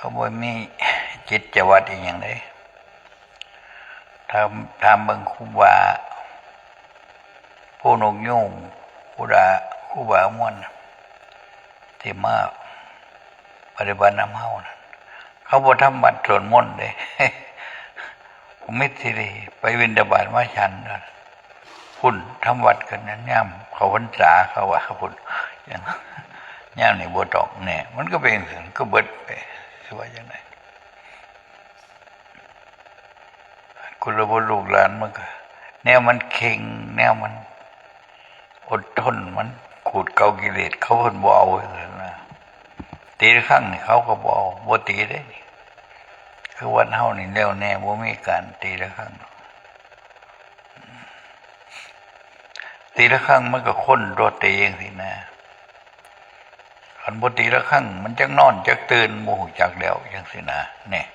เขาบ่มีจิตจวัดอีกอย่างใดทำทำเบิ่งคูบาผู้นกยุ่งครูดาคูบาม่วนน่ะที่มาปฏิบัติน้ำเฮานะเขาบ่ทำบัตรส่วดมนเลยผมไม่ทีรีไปวินดาบาตมาชันนะพุ่นทำวัดกันนั้นย่ำเขาพรรษาเขาว่าพุ่นอย่างย่ำนี่บัวตอกเนี่ยมันก็เป็นสิ่งก็เบิดไป สิว่าอย่างไรคุณระบลูกหลานมันก็แนวมันเข่ง แนวมัน อดทนมันขูดเกากิเลสเขาเพิ่นบ่เอาเลยนะตีละครั้งนี่เขาก็บ่เอาบ่ตีได้คือวันเฮานี่แน่วแน่บ่มีการตีละครั้งตีละครั้งมันก็คนโดดตีเองสินะ คันบ่ตีละครั้งมันจักนอนจักตื่นบ่ฮู้จักแล้วจังสินะนี่ย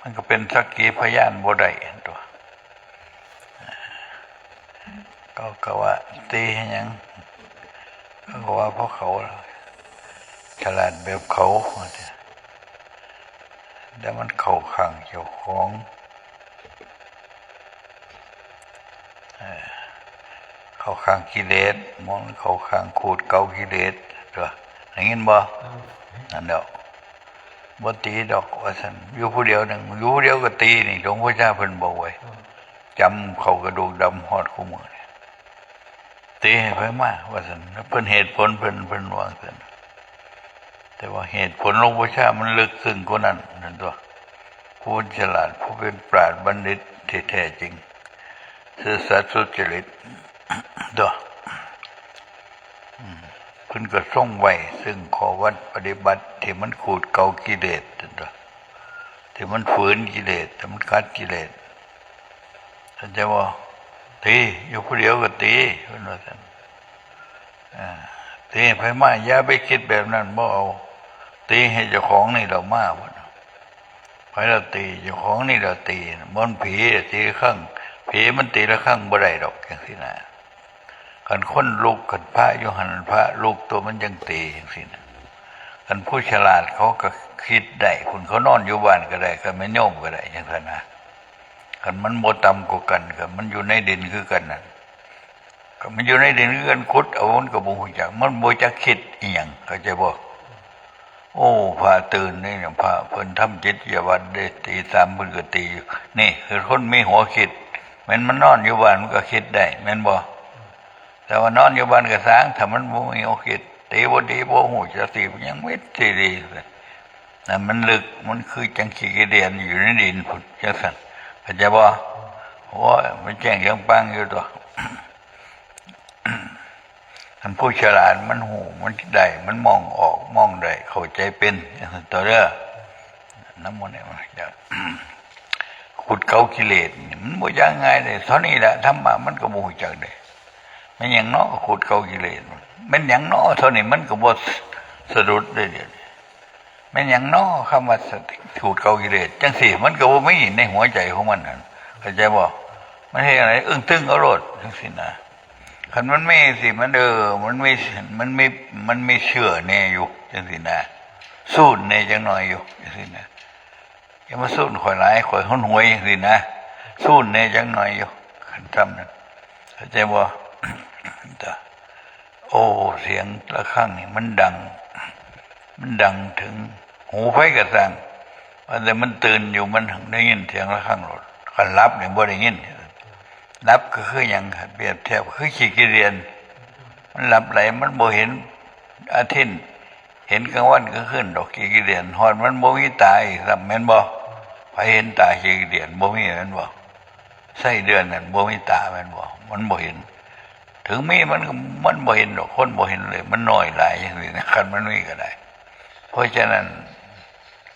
มันก็เป็นสักขีพยานบ่ได้ตัวก็ก็ว่าตีให้ยังก็กว่าเพราะเขาฉลาดแบบเขาแต่มันเข้าข้างเจ้าของเอ่อเข้าข้างกิเลสมองเขาข้างขูดเกากิเลส ตัวได้ยินบ่นั่นเดียวบ่ตีดอกว่าซั่นอยู่ผู้เดียวหนึ่งอยู่ผู้เดียวก็ตีนี่หลวงพ่อเจ้าเพิ่นบอกไว้จำเขากระดูกดำฮอดคู่มือตีให้ไปมากว่าสันเพิ่นเหตุผลเพิ่นเพิ่นวางสันแต่ว่าเหตุผลหลวงพ่อชามันลึกซึ้งกว่านั้นนั่นตัวผู้ฉลาดผู้เป็นปราชญ์บัณฑิตที่แท้จริงซื่อสัตย์สุจริตตัวอืม เพิ่นก็ทรงไว้ ซึ่งขอวัดปฏิบัติ ที่มันขูดเกากิเลสตัวที่มันฝืนกิเลสที่มันกัดกิเลสท่านจะว่าตีอยู่ผู้เดียวก็ตีเพิ่นว่าท่านตีไปมาอย่าไปคิดแบบนั้นบ่เอาตีให้เจ้าของนี่เรามาพุ่นไปเราตีเจ้าของนี่เราตีมันผีตีข้างผีมันตีละข้างบ่ได้ดอกจังซี่นะ กันคนลูกกันพระอยู่หันพระลูกตัวมันยังตีจังซี่นะกันผู้ฉลาดเขาก็คิดได้คุณเขานอนอยู่บ้านก็ได้กันไม่โยมก็ได้จังซั่นนะกันมันโมตำกว่ากันกันมันอยู่ในดินคือกันนั่นก็มันอยู่ในดินคือกันคุดเอามันก็บ่ฮู้จักมันบ่จักคิดอีหยังเข้าใจบ่โอ้พระตื่นนี่เนี่ยพระเพิ่นทำจิตยาวัดได้ตีสามเพิ่นก็ตีอยู่นี่ คือคนมีหัวคิดแม่นมันนอนอยู่บ้านมันก็คิดได้แม่นบ่ แต่ว่านอนอยู่บ้านก็สร้างถ้ามันบ่มีหัวคิดตีบ่ดีบ่ฮู้จักสิยังไม่สิดีนั่นมันลึกมันคือจังขี้เดียนอยู่ในดินพุ่นจังซั่นเข้าใจบ่โอ้ยมันแจ้งยังปังอยู่ตัวท่านผู้ฉลาดมันหูมันได้มันมองออกมองได้เข้าใจเป็นตัวเด้อน้ำมันเนี่ยมันจะขุดเกากิเลสมันบ่ยากง่ายเลยเท่านี้แหละธรรมะมันก็บ่ฮู้จักได้ มันยังเนาะขุดเกากิเลสมันยังเนาะเท่านี้มันก็บ่สะดุดได้เดียวม่นยังน้อคำว่าสติถูดเกากิเลสจังสี่ มันก็บ่มีในหัวใจของมันนั่นเข้าใจบ่มันเฮ็ดอะไรอึ้งตึงเอารดจังซี่นะคันมันไม่สิมันเออมันไม่มันไม่มันไม่เชื่อแน่อยู่จังซี่นะสู้แน่จังหน่อยอยู่จังซี่นะอย่ามาสู้ข่อยหลายข่อยหุนหวยจังซี่นะสู้แน่จังหน่อยอยู่คันทำนั้นเข้าใจบ่ โอ้เสียงระฆังนี่มันดัง มันดังถึง หูไฟกระสังว่าแต่มันตื่นอยู่มันถึงได้ยินเสียงระฆังรถคันรับเนี่ยบ่ได้ยินรับก็คืออย่างเปรียบเทียบคือขี้เกียจเรียน มันหลับไหลมันบ่เห็นอาทิตย์เห็นกลางวันก็ขึ้นดอกขี้เกียจเรียนหอนมันบ่มีตาอีกครับแม่นบ่ไปเห็นตาขี้เกียจเรียนบ่มีแม่นบ่ไส้เดือนนั่นบ่มีตาแม่นบ่มันบ่เห็น ถึงมีมันมันบ่เห็นดอกคนบ่เห็นเลย มันน้อยหลายอย่างนี้นะคันมันมีก็ได้ เพราะฉะนั้น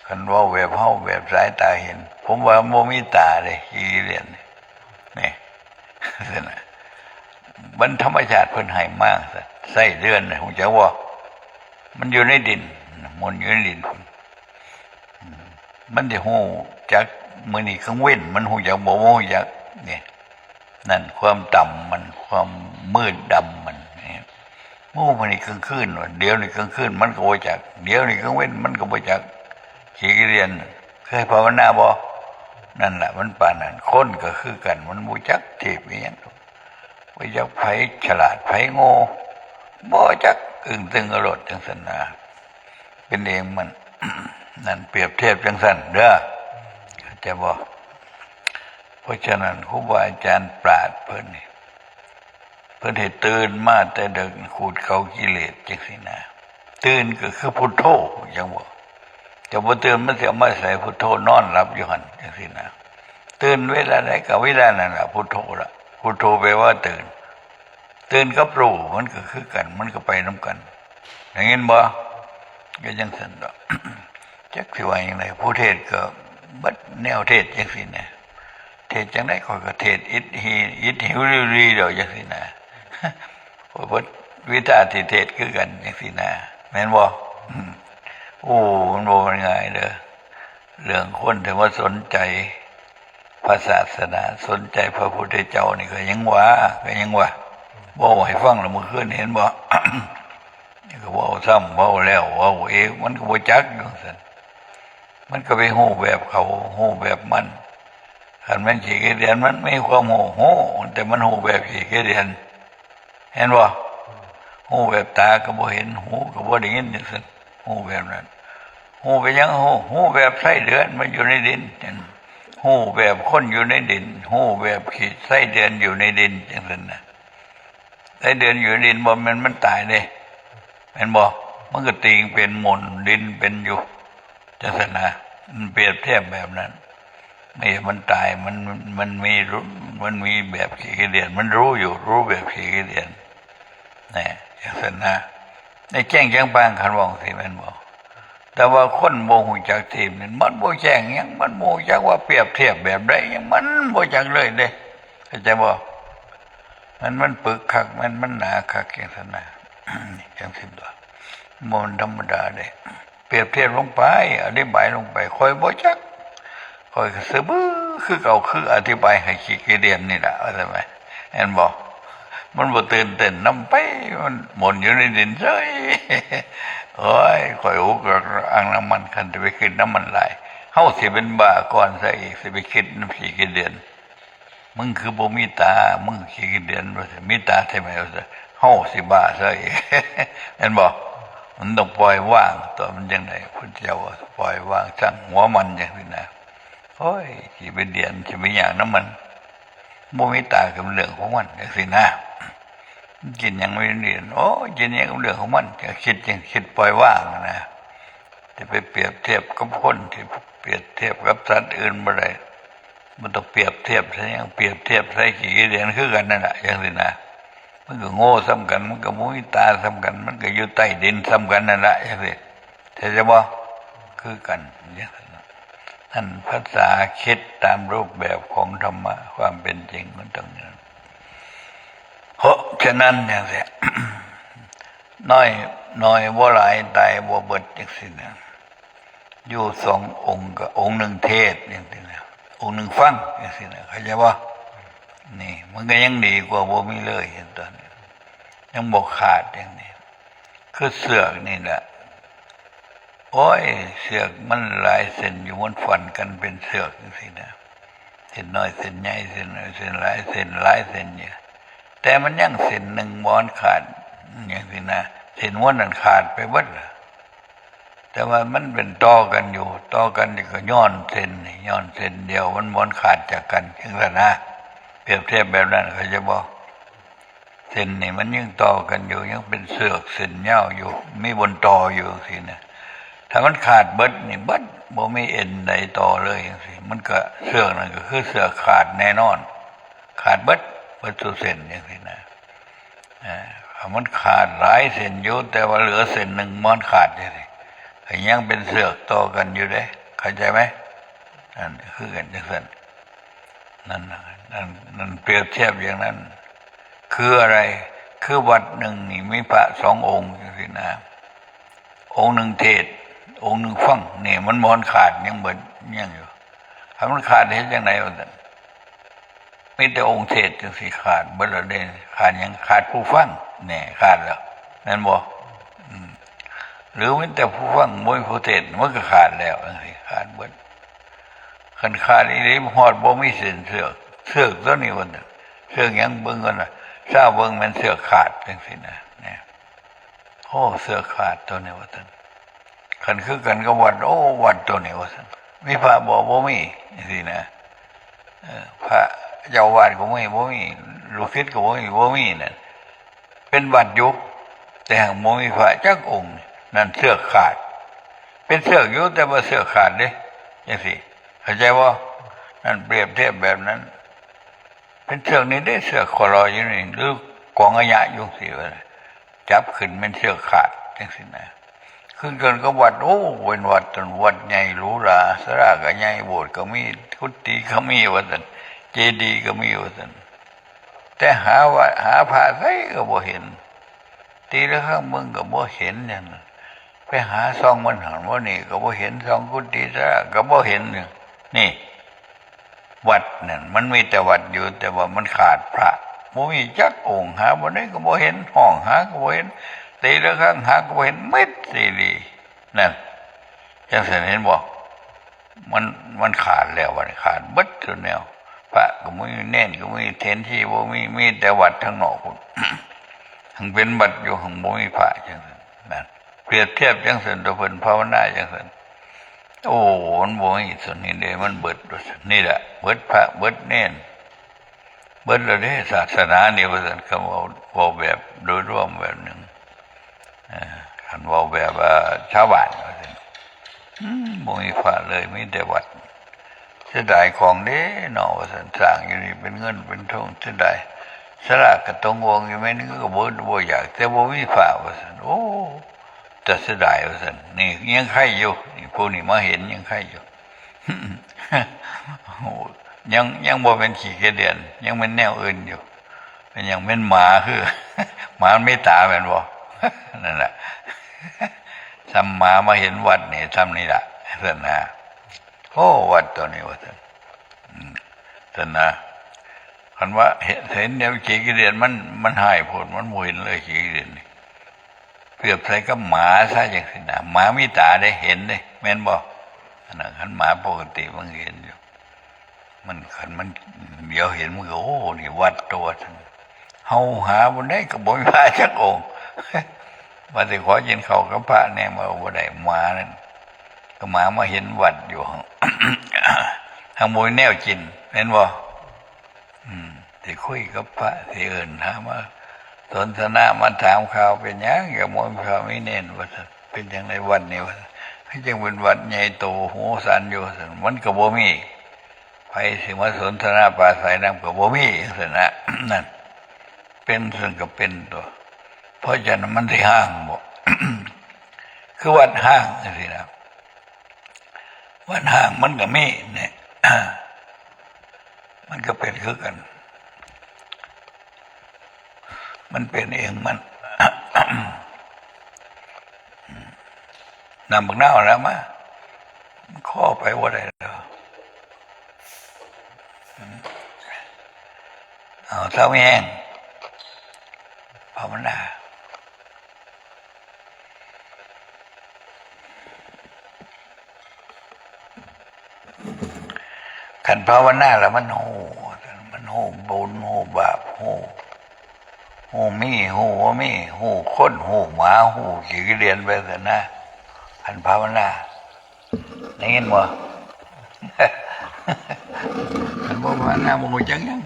คันว่าแบบเฮาแบบสายตาเห็น ผมว่าโมมีตาเลยอีเรียนนี่นี่นะบรรธรรมชาติเพิ่นให้มากซะไส้เดือนนะผมจะว่า มันอยู่ในดินมันอยู่ในดิน มันจะหูจากมือนี่ข้างเว้น มันหูจากบ่หูจากเนี่ยนั่นความต่ำมันความ มืดดำมันมู่มันนี่กลางคืนเดี๋ยวนี่กลางคืนมันก็บ่จักเดี๋ยวนี่กลางเว้นมันก็บ่จักขี้เรียน เคยภาวนาบ่นั่นแหละมันป่านนั้นคนก็คือกัน มันบูจักเทพอีหยังบูจักไผฉลาดไผโง่บ่จักอึ้งตึงอรดจังสันนาเป็นเองมัน นั่นเปรียบเทียบจังสันเด้อเข้าใจบ่เพราะฉะนั้นครูบาอาจารย์ปราดเพิ่นนี่ เพิ่นให้ตื่นมาแต่เด็กขูดเขากิเลสจังสินะตื่นก็คือพุทโธจังบ่จะบ่ตื่นมันสิเอามาใส่พุทโธนอนหลับอยู่หันจังสินะตื่นเวลาใดก็เวลานั้นล่ะพุทโธล่ะพุทโธแปลว่าตื่น ตื่นกับรู้มันก็คือกัน มันก็ไปน้กัน อย่างนี้บ่ก็ยังสันดอกจักสิว่าอย่างไรผู้เทศก็บัดแนวเทศจังสินะเทศจังไดข้อยก็เทศอิดฮีอิดหิวรีรีดอกจังสินะ พราะว่าวิธาที่เทศคือกันจังสินะแม่นบ่อืมโอ้มันบ่มันง่ายเด้อเรื่องคนที่ว่าสนใจพระศาสนาสนใจพระพุทธเจ้านี่ก็ยังว่าก็ยังว่าบ่ให้ฟังแล้วมื่อคืนเห็นบ่ก็ว่าซ้ำว่าแล้วว่าเองมันก็บ่จักอยู่ซั่นมันก็ไปฮู้แบบเขาฮู้แบบมันคันมันขี้เกียจมันไม่ความฮู้ฮู้แต่มันฮู้แบบขี้เกียจเห็นบ่ฮู้แบบตาก็บ่เห็น หูก็บ่ได้ยินจังซั่นฮู้แบบนั้นฮู้ไปยังฮู้ฮู้แบบไส้เดือนมันอยู่ในดินจังหูแบบคนอยู่ในดินฮู้แบบขีดไส้เดือนอยู่ในดินจังซั่นนะไส้เดือนอยู่ในดินบ่มันมันตายเด้เป็นบ่มันก็ติงเป็นหมุนดินเป็นอยู่จังสนะมันเปรียบเทียบแบบนั้นไม่มันตายมันมันมีรู้ มันมีแบบขี้เกียจมันรู้อยู่ รู้แบบขี้เกียจนี่จังสนะในแจ้งแจ้งปางคันวองสิมันบอก แต่ว่าคนโมหูจักทีมนี่มันโมแจ้งยังมันโมจักว่าเปรียบเทียบแบบใดหยังมันโมจักเลยเด้เข้าใจบ่มันมันปึกคักมันมันหนาคักจังสนนะจังสิบตัวมนธรรมดาเลยเปรียบเทียบลงไปอธิบายลงไปคอยบ่จัก คอยซื้อบื้อคือเก่าคืออธิบายให้ขี้เกียจเรียนนี่แหละว่าทำไมเห็นบอกมันบ่ตื่นเต้นน้ำไปมันหมุนอยู่ในดินเฉยโอ้ยคอยอุกอ่างน้ำมันคันจะไปขึ้นน้ำมันไหลเฮาสิเป็นบ้าก่อนซะอีกสิไปคิดน้ำขี้เกียจเรียนมึงคือบ่มีตา มึงขี้เกียจเรียนว่าสิมีตาใช่ไหมว่าสิเฮาสิบ้าซะอีกเห็นบ่มันต้องปล่อยว่างตัวมันจังไดพุทธเจ้าปล่อยว่างจังหัวมันจังซี่นะ โอ้ยสิไปเรียนสิไปหยังน้ำมันบ่มีตากับเรื่องของมันจังซี่นะกินยังไม่เรียนโอ้กินยังกับเรื่องของมันจะคิดจังคิดปล่อยว่างนะจะไปเปรียบเทียบกับคนที่เปรียบเทียบกับสัตว์อื่นบ่ได้มันต้องเปรียบเทียบใช่ยังเปรียบเทียบใส่ขี้เรียนคือกันนั่นแหละอย่างนี้นะมันก็โง่ซ้ำกัน มันก็มุ้ยตาซ้ำกัน มันก็อยู่ใต้ดินซ้ำกันนั่นแหละอย่างนี้เท่จะบอกคือกันอย่าง นั้นภาษาคิดตามรูปแบบของธรรมะความเป็นจริงมันต้องอย่างนั้นเพราะฉะนั้นอย่างนี้น้อยน้อยว่าหลายตายว่าเบิดอย่างสินะอยู่สององค์กับองค์หนึ่งเทศอย่างนี้นะองค์หนึ่งฟังอย่างสินะเข้าใจว่านี่ มันก็ยังดีกว่าบ่มีเลยเห็นตอนนี้ยังบอกขาดอย่างนี้คือเสือกนี่แหละ โอ้ย เสือกมันหลายเส้นอยู่มันฝันกันเป็นเสือกสินะเส้นน้อยเส้นใหญ่เส้นน้อยเส้นหลายเส้นหลายเส้นเนี่แต่มันยังเส้นหนึ่งมอนขาดอย่างสินะเส้นม้วนนั้นขาดไปเบิดละแต่ว่ามันเป็นต่อกันอยู่ต่อกันก็ย้อนเส้นย้อนเส้นเดียวมันม้วนขาดจากกันถึงแล้วนะเปรียบเทียบแบบนั้นเขาจะบอกเส้นนี่มันยังต่อกันอยู่ยังเป็นเสือกเส้นเงาอยู่มีบนต่ออยู่สินะ ถ้ามันขาดเบิดนี่เบิดบ่มีเอ็นใดต่อเลยอย่างสิมันก็เสือกนั่นก็คือเสือกขาดแน่นอน ขาดเบิดเบิดสุเส้นอย่างสินะอ่ามันขาดหลายเส้นอยู่แต่ว่าเหลือเส้นหนึ่งมันขาดอย่างสิยังเป็นเสือกต่อกันอยู่เด้เข้าใจไหมนั่นคือกันจังสันนั่นนั่นนั่นเปรียบเทียบอย่างนั้น คืออะไร คือวัดหนึ่งนี่มีพระสององค์สินะองค์หนึ่งเทศ องค์หนึ่งฟังนี่ยมันมอนขาดยังเหมือนยังอยู่ถ้ามันขาดเห็นยังไงวะท่านมีแต่องค์เทศจังสิขาดเบิดลเด้ขาดยังขาดผู้ฟังเนี่ยขาดแล้วนั่นบอกหรือมันแต่ผู้ฟังมวยผู้เทศน์มันก็ขาดแล้วขาดเบิดคันขาดอีหลีฮอดบ่มีเส้นเสือกเสือกตัวนี้วันน่ะเสือกยังเบิ่งกันน่ะทราบเบิ่งมันเสือกขาดจังซี่นะเนี่ยโอ้เสือกขาดตัวนี้ว่าซั่น คันคือกันก็วัด โอ้วัดตัวนี้ว่าซั่นมีพระบ่บ่มีจังซี่นะพระเจ้าวาดก็ไม่บ่มีลูกศิษย์ก็บ่มีบ่มีนั่นเป็นวัดยุคแต่หางบ่มีพระจักองค์นั่นเสือกขาด เป็นเสือกอยู่แต่ว่าเสือกขาดเด้จังซี่เข้าใจว่านั่นเปรียบเทียบแบบนั้น เป็นเสือกนี่ได้เสือกคอรออยู่นี่หรือกองอายะยู่สิว่าจับขึ้นเป็นเสือกขาดจังซี่นะ ขึ้นเกินก็วัดโอ้เป็นวัดจนวัดใหญ่หรูหราสระก็ใหญ่โบสถ์ก็มีกุฏิก็มีวัดนั้นเจดีย์ก็มีวัดนั้นแต่หาว่าหาพระใส่ก็บ่เห็น ตีแล้วข้างมึงก็บ่เห็นอย่างนั้นไปหาซองมันหันว่านี่ ก็บ่เห็นซองกุฏิสระก็บ่เห็นเนี่ยนี่ วัดนั่นมันมีแต่วัดอยู่ แต่ว่ามันขาดพระบ่มีจักองค์หาบ่ได้ก็บ่เห็นห้องหาก็บ่เห็น ตีแล้วข้างหาก็เห็นเม็ดสีดีนั่นยังเสนเห็นบอกมันมันขาดแล้วมันขาดเบิดตัวแนวพระก็ไม่มีเน่นก็ไม่มีเทนที่บ่มีมีแต่วัดทั้งนอกพุ่นหังเป็นวัดอยู่หังบ่มีพระจังสันนั่นเปรียบเทียบจังซั่นตัวเพิ่นภาวนาจังซั่นโอ้มันบ่มีส่วนนี้เด้มันเบิดนี่แหละเบิดพระเบิดเน่นเบิดแล้วเด้ศาสนาเนี่ว่าซั่นคำว่าเว้าแบบโดยรวมแบบหนึ่ง คันว่าแบบว่าชาวบ้านว่าซั่นอืมบ่มีพระเลยไมีแต่วัดเสียดายของเด้เนาะว่าซั่นสางอยู่นี่เป็นเงินเป็นทองเสียดายสลากก็ต้องวงอยู่แม่นึงก็บ่บ่อยาก แต่บ่มีพระว่าซั่นโอ้แต่เสียดายว่าซั่นนี่ยังใครอยู่นี่พวกนี้มาเห็นยังใครอยู่ยังยังบ่เป็นขี้เกียจเดือนยังเป็นแนวอื่นอยู่เป็นยังเป็นหมาคือหมาไม่ตาแม่นบ่ นั่นแหละทำหมามาเห็นวัดเนี่ยทำนี่แหละท่านนะโอ้วัดตัวนี้ว่าท่านอืมท่านะคันว่าเห็นเห็นแนวขี้กิเลสมันมันหายผลมันมวยเลยขี้กิเลสนี่เปรียบใส่กับหมาซะอย่างสินะหมามีตาได้เห็นได้แม่นบอันนั้นคันหมาปกติมันเห็นอยู่ มันคันมันเดี๋ยวเห็นมันก็โอ้นี่วัดตัวท่านเฮาหาบนได้ก็บ่มีพระจักองค์ มาถึงขอยินเขากับพระเนี่ยมาบ่ได้มานั่นก็หมามาเห็นวัดอยู่ทางมวยแนวจินเห็นบ่อืมที่คุยกับพระที่อื่นถามว่าสนทนามาถามข่าวเป็นยังกับมวยข่าวไม่เน้นว่าเป็นอย่างไรวัดนี่ว่าให้จังเป็นวัดใหญ่โตหูสันอยู่ซั่นมันก็บ่มีไปสิมาสนทนาปราศัยนำก็บ่มีซั่นนะนั่นเป็นส่วนก็เป็นตัว เพราะฉะนั้นมันที่ห้างบอกคือวัดห้างสินะวัดห้างมันก็มีเนี่ยมันก็เป็นคือกัน มันเป็นเองมันนำบักหน้าแล้วมาข้อไปว่าได้แล้วเอาเท้าแห้งภาวนา ขันภาวนาแล้วมันโหมันโหบุญโหบาปโหโหมีโหว่ามีโหคนโหหมาโหขี่เรียนไปแต่นะขันภาวนาได้ยินบ่ขันบ่ภาวนามึงจังยัง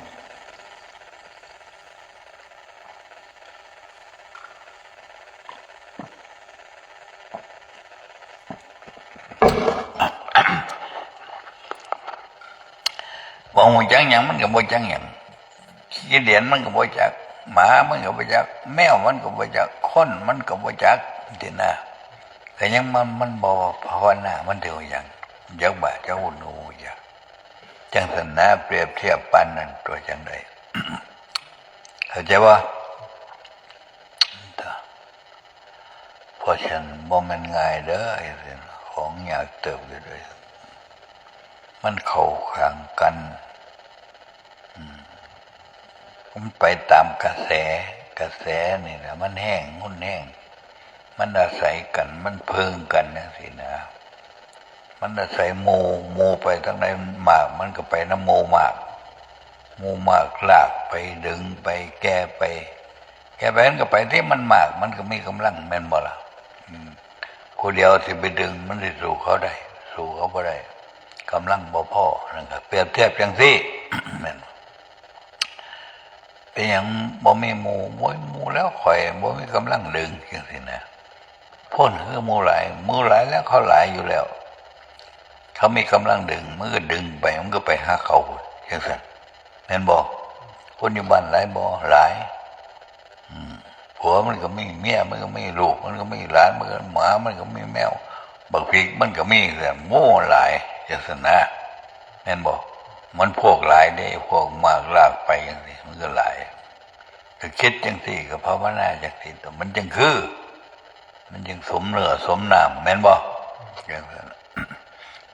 บ่หูจังหยังมันก็บ่จังหยังขี้เดียนมันก็บ่จักหมามันก็บ่จัก แมวมันก็บ่จักคนมันก็บ่จักตินะแต่ยังมันมันบ่ภาวนามันเดียวหยังจักบ่าจักวุ่นหูจักจังสนนะเปรียบเทียบปานนั้นตัวจังไดเข้าใจบ่เพราะฉันบ่ม่นง่ายเด้อไอ้เรื่องของยากเติบอยู่ด้วยมันเข้าข้างกัน มันไปตามกระแส กระแสนี่แหละมันแห้งงุ่นแห้ง มันอาศัยกัน มันเพิงกันนะสินะ มันอาศัยหมูมูไปทั้งใดหมาก มันก็ไปน้ำหมูหมากหมูหมากลากไปดึงไปแก้ไป แก้ไปมันก็ไปที่มันหมาก มันก็มีกำลังแม่นบ่ละกูเดียวที่ไปดึง มันจะสู้เขาได้ สู้เขาบ่ได้กำลังบ่พ่อนะครับเปรียบเทียบจังซี่แม่น เป็นอย่างบ่มีหมูบ่มีหมูแล้วข่อยบ่มีกำลังดึงจังซี่นะพ่นคือมู่หลายมูหลายแล้วเขาหลายอยู่แล้ว เขามีกำลังดึงมันก็ดึงไปมันก็ไปหาเขาจังซั่นแม่นบ่คนอยู่บ้านหลายบ่หลายผัวมันก็มีเมียมันก็มีลูกมันก็มีหลานมันก็หมามันก็มีแมวบักพริกมันก็มีแต่โง่หลายจังซั่นนะแม่นบ่ มันพวกหลายได้พวกมากลากไปอย่างนี้มันก็หลายก็คิดจังสี่ก็ภาวนาจังสี่แต่มันจังคือ มันจึงสมเหนือสมนามแม่นบ่อย่างนั้น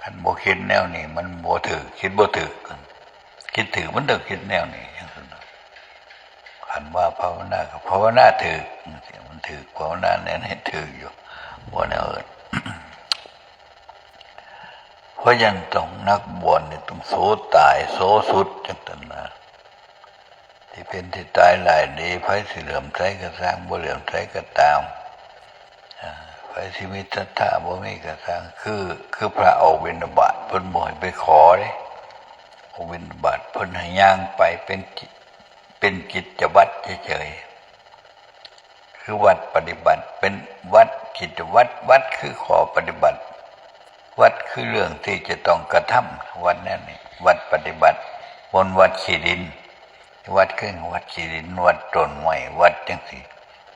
คันบ่คิดแนวนี้มันบ่ถือคิดบ่ถือคิดถือมันต้องคิดแนวนี้อย่างนั้นคันว่าภาวนาก็ภาวนาถือมันถือภาวนาแน่นให้ถืออยู่บ่แนวอื่น เพราะยังต้องนักบวชเนี่ยต้องโสตายโสสุดจังตันนะที่เป็นที่ตายหลายดีไฟสิเหลื่อมใสก็สร้างบ่เหลื่อมใสก็ตามอ่าไฟสิมีศรัทธาบ่มีก็สร้างคือคือพระออกบิณฑบาตเพิ่นบ่ให้ไปขอเด้ออกบิณฑบาตเพิ่นให้ย่างไปเป็นเป็นกิจวัตรเฉยๆคือวัดปฏิบัติเป็นวัดกิจวัตรวัดคือขอปฏิบัติ วัดคือเรื่องที่จะต้องกระทำวัดนั่นวัดปฏิบัติบนวัดขีดิน วัดขึ้นวัดขีดิน วัดต้นไม้วัดจังสิ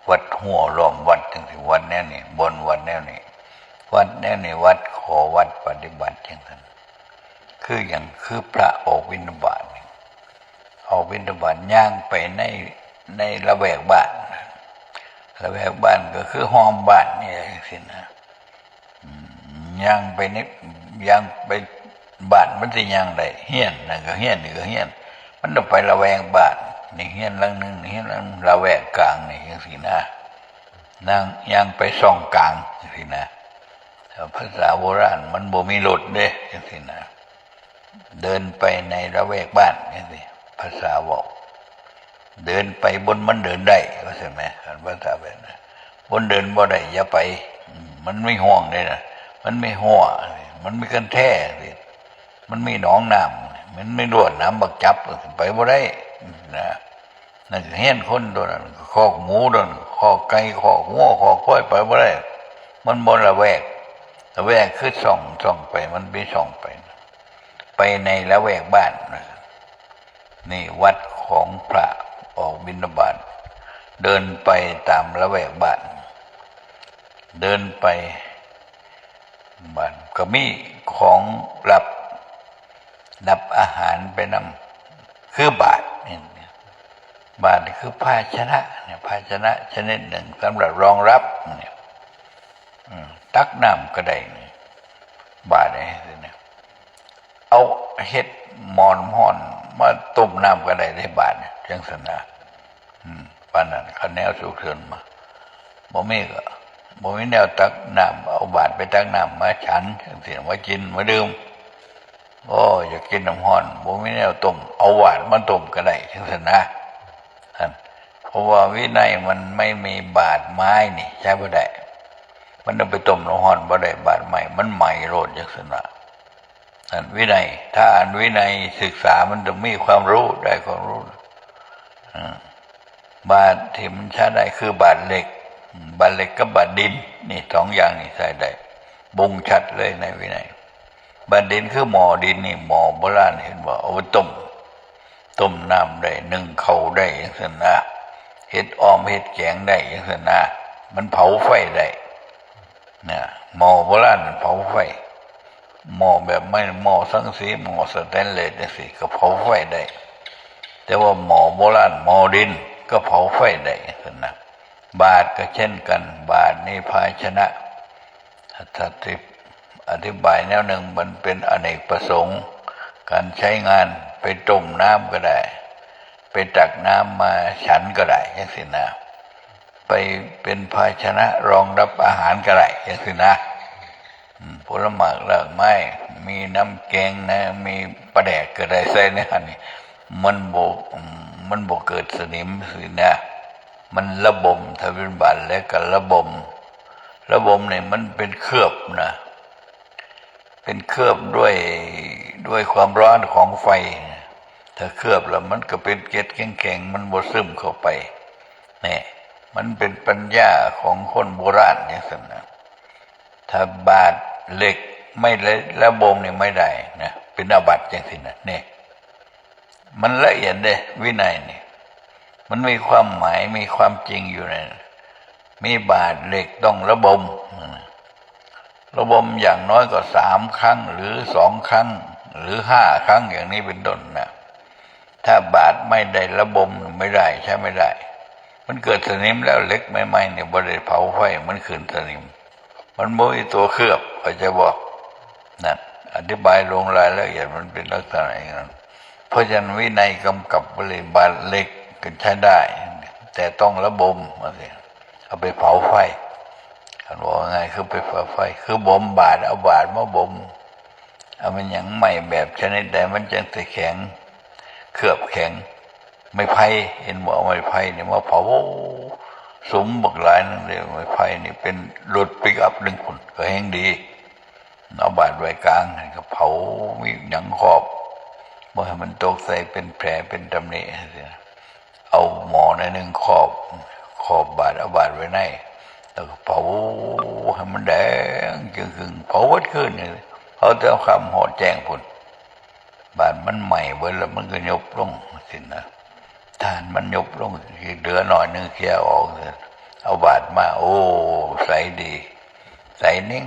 วัดหัวล้อมวัดจังสิวัดแน่นี่บนวัดแน่นี่วัดแน่นี่วัดขอวัดปฏิบัติจังนั้นคืออย่างคือพระออกวินบาตนี่ออกวินบาตย่างไปในในละแวกบ้านละแวกบ้านก็คือห้อมบ้านนี่จังสินะ ย่างไปนิดย่างไปบานมันจะย่างได้เฮียนนั่นก็เฮียนนี่ก็เฮียน มันต้องไประแวงบานนี่เฮียนลังหนึงนี่เฮียนลังระแวกกลางนี่จังซี่นะนั่งย่างไปซ่องกลางจังซี่นะภาษาโบราณมันบ่มีรถเด้จังซี่นะเดินไปในระแวกบ้านจังซี่ภาษาบอกเดินไปบนมันเดินได้ก็ใช่ไหมภาษาแบบนั้นบนเดินบ่ได้อย่าไป มันไม่ห่วงเลยนะ มันไม่หัวมันไม่กันแท้มันไม่หนองน้ำมันไม่รวดน้ำบักจับไปบ่ได้นะนั่นเฮี้นคนตัวนั้นคอกหมูตัวนั้นคอกไก่คอกงัวคอกควายไปบ่ได้ มันบนละแวกละแวกคือส่องส่องไปมันไปส่องไป ไปในละแวกบ้านนะนี่วัดของพระออกบิณฑบาตเดินไปตามละแวกบ้าน เดินไป บ้านก็มีของรับรับอาหารไปนำคือบาทนี่บาทคือภาชนะเนี่ยภาชนะชนิดหนึ่งสำหรับรองรับเนี่ยตักน้ำก็ได้นี่บาทนี่เนี่ยเอาเห็ดมอนหอนมาต้มน้ำก็ได้ในบาทเนี่ยจังสนะอืมปานนั้นคะแนวสุขเสริญมาบ่มีก็ บ่มีแนวตักน้ำเอาบาดไปตักน้ำมาฉันเสียงมากินมาดื่มโอ้อยากกินน้ำห้อนบ่มีแนวต้มเอาหวานมาต้มก็ได้จังซั่นนะเพราะว่าวินัยมันไม่มีบาดไม้นี่ใช้บ่ได้มันต้องไปต้มน้ำห้อนบ่ได้บาดใหม่มันใหม่โลดจังซั่นนะท่านวินัย ถ้าอ่านวินัยศึกษามันต้องมีความรู้ได้ความรู้บาดที่มันใช้ได้คือบาดเหล็ก บาเล็กกับบาดดิน นี่สองอย่างนี่ใส่ได้บ่งชัดเลยในวินัยบาดดินคือหมอดินนี่หมอโบราณเห็นว่าเอาไปต้มต้มน้ำได้นึ่งเขาได้ย่างนั้นะเห็ดออมเห็ดแกงได้ย่างนั้นะมันเผาไฟได้นะหมอโบราณมันเผาไฟหมอแบบไม่หมอสังสีหมอสแตนเลสนี่สิก็เผาไฟได้ แต่ว่าหมอโบราณหมอดินก็เผาไฟได้ย่างนั้นนะ บาทก็เช่นกัน บาทนี่ภาชนะถ้าที่อธิบายแนวหนึ่งมันเป็นอเนกประสงค์ การใช้งานไปต้มน้ำก็ได้ ไปตักน้ำมาฉันก็ได้ยังสินะ ไปเป็นภาชนะรองรับอาหารก็ได้อย่างนี้นะผลไม้เลิกไม้มีน้ำแกงนะ มีปลาแดกก็ได้ใส่ในอันนี้มันโบอืมมันโบเกิดสนิมสินะ มันระบมถ้าเป็นบานแล้วก็ระบม ระบมเนี่ยมันเป็นเคลือบนะเป็นเคลือบด้วยด้วยความร้อนของไฟ ถ้าเคลือบแล้วมันก็เป็นเกล็ดแข็งๆมันบดซึมเข้าไปนี่มันเป็นปัญญาของคนโบราณอย่างนั้นนะถ้าบาดเหล็กไม่ละระบมเนี่ยไม่ได้นะเป็นอาบัติอย่างสินะนี่มันละเอียดเลยวินัยนี่ มันมีความหมายมีความจริงอยู่ในมีบาดเหล็กต้องระบม ระบมอย่างน้อยก็สามครั้ง หรือสองครั้ง หรือห้าครั้งอย่างนี้เป็นต้นนะถ้าบาดไม่ได้ระบมไม่ได้ใช่ไม่ได้ มันเกิดสนิมแล้วเล็กไม่ไหมเนี่ยบริเวณเผาไฟมันขึ้นสนิม มันม่มีตัวเคลือบเขาจะบอกนั่นอธิบายลงรายละเอียดมันเป็นลักษณะอย่างนั้นเพราะฉะนั้นวินัยกำกับบริบาลเล็ก ก็ใช้ได้ แต่ต้องระบมมาสิเอาไปเผาไฟท่านบอกว่าไงคือไปเผาไฟ คือบ่มบาดเอาบาดมาบ่มเอามันอย่างใหม่แบบชนิดใดมันจังจะแข็งเคลือบแข็ง ไม่ไผ่เห็นบอกไม่ไผ่เนี่ยมาเผาสมบักหลายนั่นเลยไม่ไผ่นี่เป็นรถปิกอัพหนึ่งคนก็แห้งดีเอาบาดไว้กลางก็เผามีหนังขอบเมื่อให้มันตกใส่เป็นแผลเป็นตำหนิเเอาหมอในหนึ่งขอบขอบบาดเอาบาดไว้ในแล้วก็เผาให้มันแดงจึงคือเผาวัดขึ้นนี่เขาจะเอาคำหอดแจ้งพุ่นบาดมันใหม่เว้ยแล้วมันก็ยบลงสินะทานมันยบลงเหลือหน่อยนึงเคลียออกเลยเอาบาดมาโอ้ใสดี ใสนิ่ง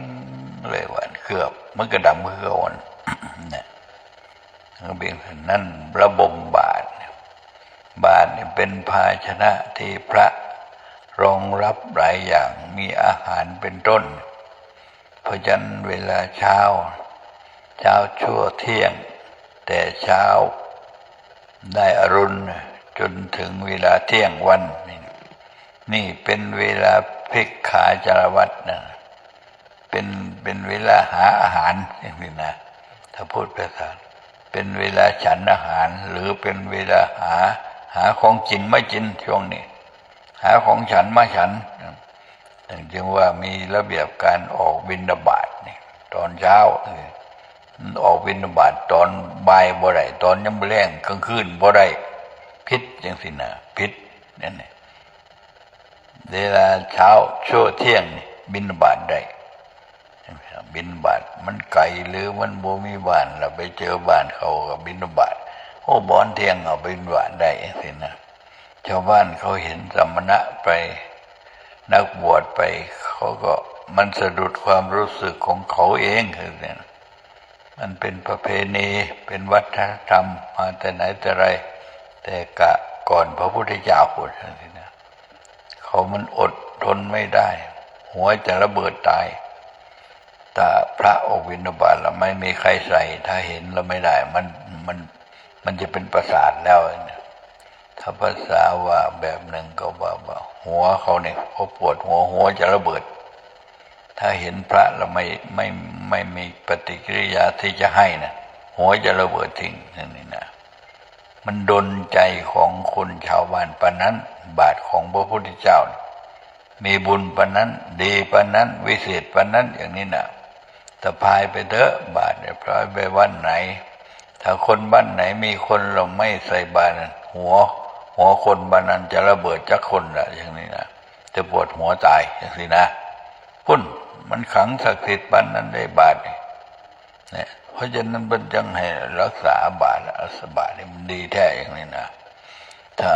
เลยหวานเคลือบ มันก็ดำเคลือบวันเนี่ยก็เป็นนั่นระบบบาด บาดเนี่ยเป็นภาชนะที่พระรองรับหลายอย่างมีอาหารเป็นต้น เพราะฉะนั้นเวลาเช้า เช้าชั่วเที่ยง แต่เช้าได้อรุณจนถึงเวลาเที่ยงวัน นี่นี่เป็นเวลาพิกขาจารวัตนะเป็นเป็นเวลาหาอาหารอย่างนี้นะถ้าพูดภาษาเป็นเวลาฉันอาหารหรือเป็นเวลาหา หาของกินไม่กินช่วงนี้ หาของฉันไมาฉันจึงว่ามีระเบียบการออกบินดาบาตนี่ตอนเช้าออกบินดาบาตตอนบ่ายบ่ได้ตอนยามแรงกลางคืนบ่ได้พิษจังสินะพิษนั่นนี่เวลาเช้าชั่วเที่ยงนี่บินดาบาตได้บินบาตมันไกลหรือมันบ่มีบ้านเราไปเจอบ้านเขาก็บินบาต โอ้บอนเทียงเอาบินบาตได้สินะชาวบ้านเขาเห็นสมณะไปนักบวชไป เขาก็มันสะดุดความรู้สึกของเขาเองคือเนี่ยมันเป็นประเพณีเป็นวัฒนธรรมมาแต่ไหนแต่ไร แต่กะก่อนพระพุทธเจ้าพูดนี่นะเขามันอดทนไม่ได้ หัวจะระเบิดตายถ้าพระออกวินบาตแล้วไม่มีใครใส่ ถ้าเห็นแล้วไม่ได้ มันมัน มันจะเป็นประสาทแล้วถ้าภาษาว่าแบบหนึ่งก็ว่าว่า หัวเขาเนี่ยเขาปวดหัวหัวจะระเบิด ถ้าเห็นพระแล้วไม่ไม่ไม่มีปฏิกิริยาที่จะให้นะหัวจะระเบิดทิ้งนี่นะมันดนใจของคนชาวบ้านปานนั้น บาทของพระพุทธเจ้า มีบุญปานนั้น ดีปานนั้น วิเศษปานนั้นอย่างนี้นะแต่พายไปเถอะบาทเนี่ยพายไปวันไหน ถ้าคนบ้านไหนมีคนเราไม่ใส่บาตรหัว หัวคนบ้านนั้นจะระเบิดจักคนละอย่างนี้นะจะปวดหัวตายอย่างนี้นะพุ่นมันขังศักดิ์สิทธิ์บ้านนั้นได้บาทเนี่ยเพราะฉะนั้นมันจังให้รักษาบาทอัสบาทนี่มันดีแท้อย่างนี้นะถ้า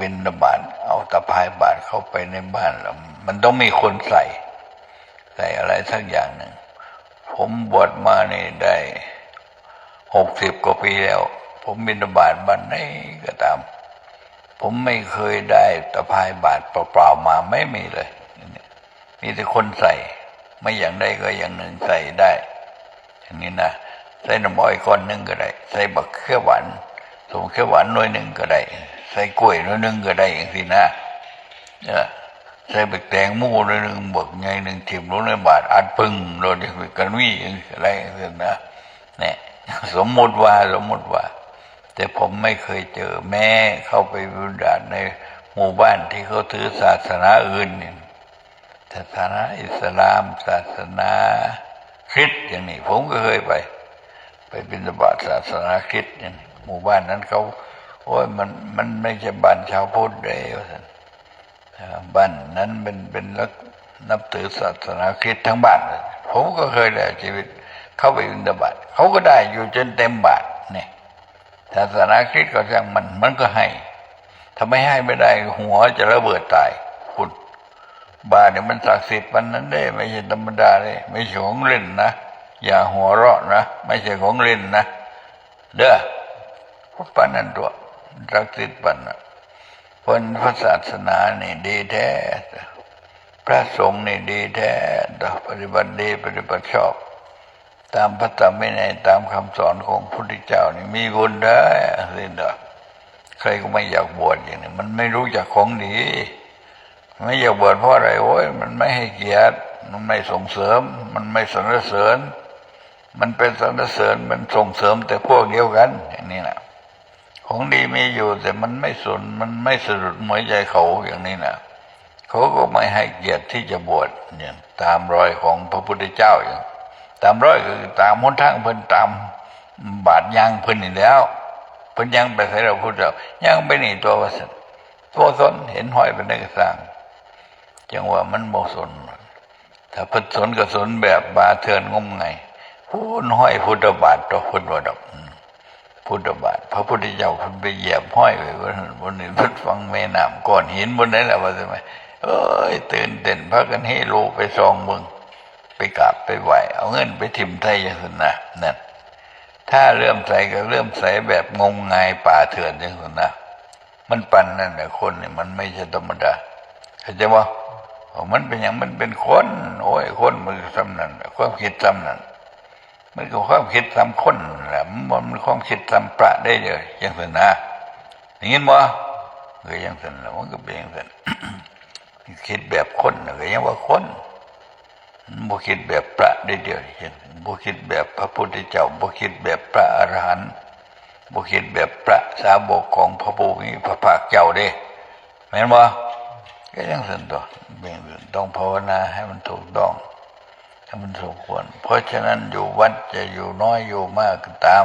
บินบาทเอาตะพายบาทเข้าไปในบ้านแล้วมันต้องมีคนใส่ ใส่อะไรสักอย่างหนึ่งผมบวชมานี่ได้ หกสิบกว่าปีแล้ว ผมบินบาตบ้านไหนก็ตาม ผมไม่เคยได้ตะพายบาทเปล่าๆมาไม่มีเลย มีแต่คนใส่ ไม่อย่างใดก็อย่างหนึ่งใส่ได้อย่างนี้นะใส่น้ำอ้อยก้อนหนึ่งก็ได้ ใส่บักเขียวหวานสมเขียวหวานหน่วยหนึ่งก็ได้ ใส่กล้วยหน่วยหนึ่งก็ได้อย่างนี้นะเออใส่บักแตงมูเลยหนึ่งบักไงหนึ่งถิ่มลงในบาทอัดปึ้งโดนจะกันวี่อะไรกันนะเนี่ย สมมติว่าสมมติว่า แต่ผมไม่เคยเจอแม่เข้าไปบุญดาในหมู่บ้านที่เขาถือศาสนาอื่นเนี่ยศาสนาอิสลาม ศาสนาคริสต์อย่างนี้ผมก็เคยไป ไปบิณฑบาตศาสนาคริสต์เนี่ยหมู่บ้านนั้นเขาโอ้ยมันมันไม่ใช่บ้านชาวพุทธเลยว่าันบ้านนั้นเป็นเป็นลักนับถือศาสนาคริสต์ทั้งบ้านผมก็เคยเลยชีวิตเข้าไปบิณฑบาต เขาก็ได้อยู่จนเต็มบาทเนี่ยศาสนาคริสต์ก็ช่างมัน มันก็ให้ถ้าไม่ให้ไม่ได้หัวจะระเบิดตายคุณบาทเนี่ยมันศักดิ์สิทธิ์มันนั้นได้ไม่ใช่ธรรมดาเลยไม่ใช่ของเล่นนะอย่าหัวเราะนะไม่ใช่ของเล่นนะเด้อพุทธปานันตัวศักดิ์สิทธิ์ปันนะพระพระศาสนานี่ดีแท้พระสงฆ์นี่ดีแท้ปฏิบัติดีปฏิบัติชอบ ตามพระธรรมวินัยตามคำสอนของพระพุทธเจ้านี่มีบุญได้สินดาใครก็ไม่อยากบวชอย่างนี้มันไม่รู้จักของดี ไม่อยากบวชเพราะอะไรโอ้ยมันไม่ให้เกียรติมันไม่ส่งเสริม มันไม่สรรเสริญ มันเป็นสรรเสริญมันส่งเสริมแต่พวกเดียวกันอย่างนี้นะของดีมีอยู่แต่มันไม่สนมันไม่สะดุดหัวใจเขาอย่างนี้นะเขาก็ไม่ให้เกียรติที่จะบวชเนี่ยตามรอยของพระพุทธเจ้าอย่าง ตามร้อยก็คือตามหนทางเพิ่นตามบาดยางเพิ่นนี่แล้วเพิ่นยังไปใส่เราพูดเรายังไปนี่ตัววสันตัวสนเห็นห้อยเป็นได้ก็สร้างจังว่ามันโมสนถ้าเพิ่นสนก็สนแบบบาเทือนงมไงพูนห้อยพุทธบาทตัวพุทธวดอกพุทธบาทพระพุทธเจ้าพิ่นไปเหยียบห้อยไว้บนบนนี้เพิ่นฟังแม่น้ำก้อนหินบนนั้นแหละว่าใช่ไมเอ้ยตื่นเต้นพากันให้โลไปซองเมือง ไปกราบไปไหวเอาเงินไปถิ่มไทยย่างนั้นนะนั่นถ้าเริ่มใส่ก็เริ่มใส่แบบงมงายป่าเถื่อนย่างนั้นนะมันปั่นนั่นแหละคนเนี่ยมันไม่ใช่ธรรมดาเข้าใจว่ามันเป็นอย่างมันเป็นคน โอ้ยคนมันซ้ำนั่นความคิดซ้ำนั่นมันก็ความคิดซ้ำคนแหละมันมันความคิดซ้ำประได้เลยอย่างนั้นนะอย่างนี้มั้เอออย่างนั้นแล้วมันก็เป็นอย่งนั้นคิดแบบคนก็ยังว่าคน บ่คิดแบบพระได้เดียวเห็นบ่คิดแบบพระพุทธเจ้าบ่คิดแบบพระอรหันต์บ่คิดแบบพระสาวกของพระผู้มีพระภาคเจ้าเด้แม่นบ่ก็ยังสั่นตัวเป็นต้องภาวนาให้มันถูกต้องให้มันสมควร เพราะฉะนั้นอยู่วัดจะอยู่น้อยอยู่มากก็ตาม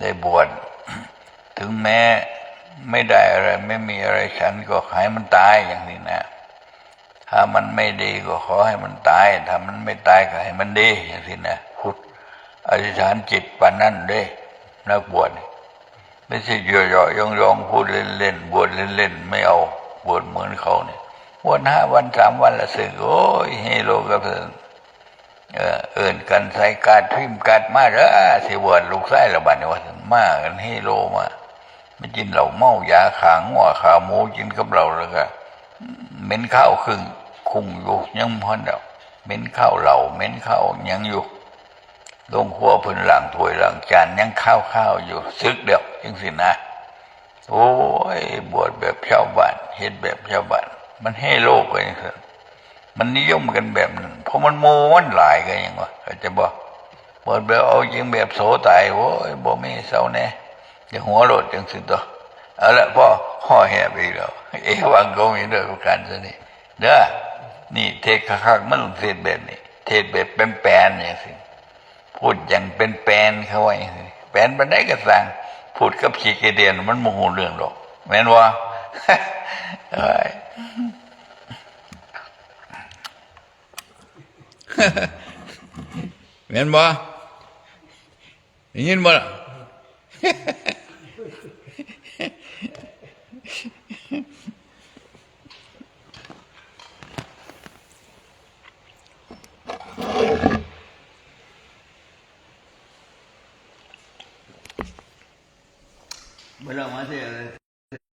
ได้บวชถึงแม้ไม่ได้อะไร ไม่มีอะไรฉันก็ให้มันตายอย่างนี้นะ ถ้ามันไม่ดีก็ขอให้มันตาย ถ้ามันไม่ตายก็ให้มันดีอย่างนี้นะพุทธอธิษฐานจิตปานนั่นเด้นักบวชนี่ไม่ใช่เยอะๆยองๆพูดเล่นๆบวชเล่นๆไม่เอาบวชเหมือนเขาเนี่ยบวชห้าวันสามวันละสึกโอ้ยเฮโลกับเพิ่นเออเอิ่นกันใส่การทิมกัดมาเด้อสิบวชลูกไส้ละบัดนี่ว่าซั่นมากันเฮโลมาไม่กินเหล้าเมายาขางหัวขาหมูกินกับเราแล้วก็ เหม็นข้าวครึ่งคุ้งอยู่ยังพอนเดาเหม็นข้าวเหล่าเหม็นข้าวยังอยู่ลงขั้วพิ่นหลังถ้วยหลังจานยังข้าวข้าวอยู่ซึกเดียวยังสินะโอ้ยบวชแบบชาวบ้านเฮ็ดแบบชาวบ้านมันให้โลกกันอย่างนั้นมันนิยมกันแบบนั้นเพราะมันโมมันหลายกันอย่างวะเข้าใจบ่บวชแบบเอาจริงแบบโสตายโอ้ยบ่มีเศร้าแน่จะหัวโลดจังสิตัว เอาละพ่อห่อแหบอีกแล้วเอวังก็มีเรื่องการซะนี่เด้อนี่เทศคักๆมันเทศแบบนี้ เทศแบบเป็นแปลนอย่างสิพูดอย่างเป็นแปลนเขาไว้สิแปลนมันได้ก็สั่งพูดกับขีเกเดียนมันโมโหเรื่องหรอกแม่นว่าเอ้แม่นบ่ยินบ่ล่ะ ไม่